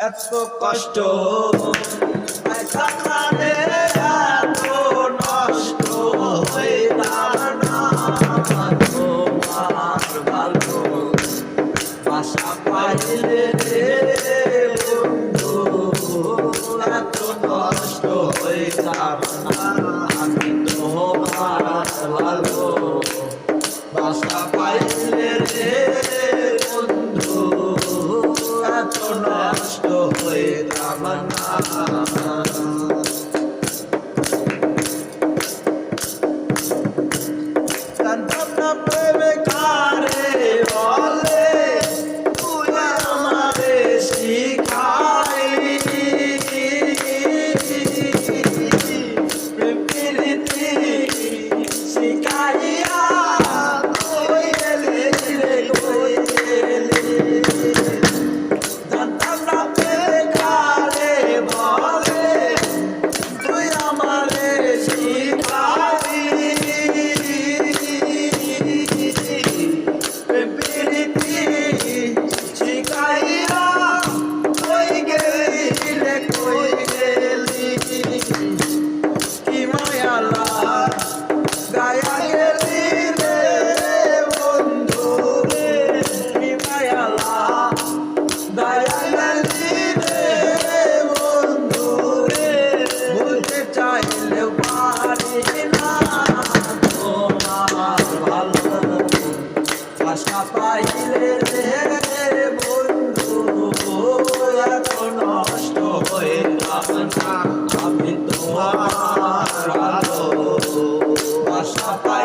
এত কষ্ট। নষ্ট হয়ে না তোমার ভালো বাসা পাইলে না পাইলে রে বন্ধু এত নষ্ট হইলাম না আমি তোমার আশা পাই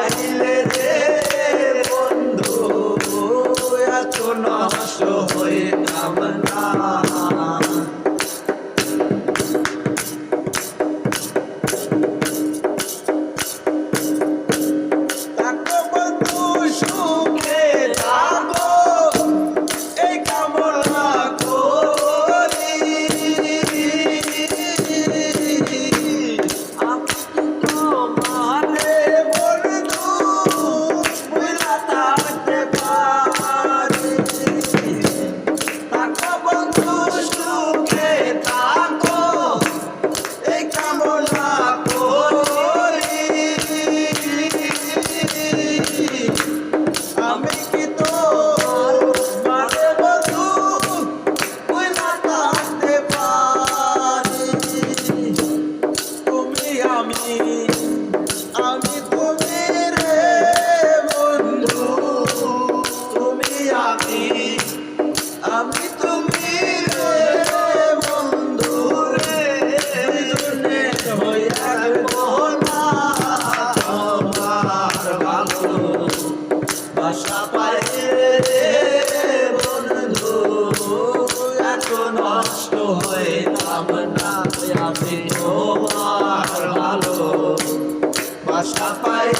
me.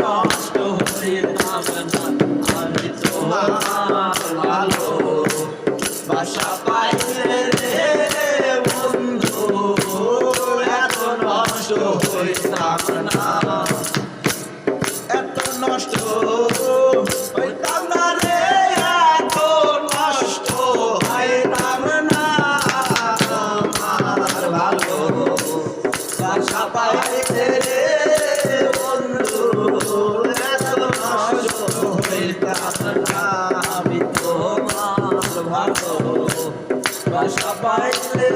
Nossa. আমি তোমার ভালো বাসা পাইলে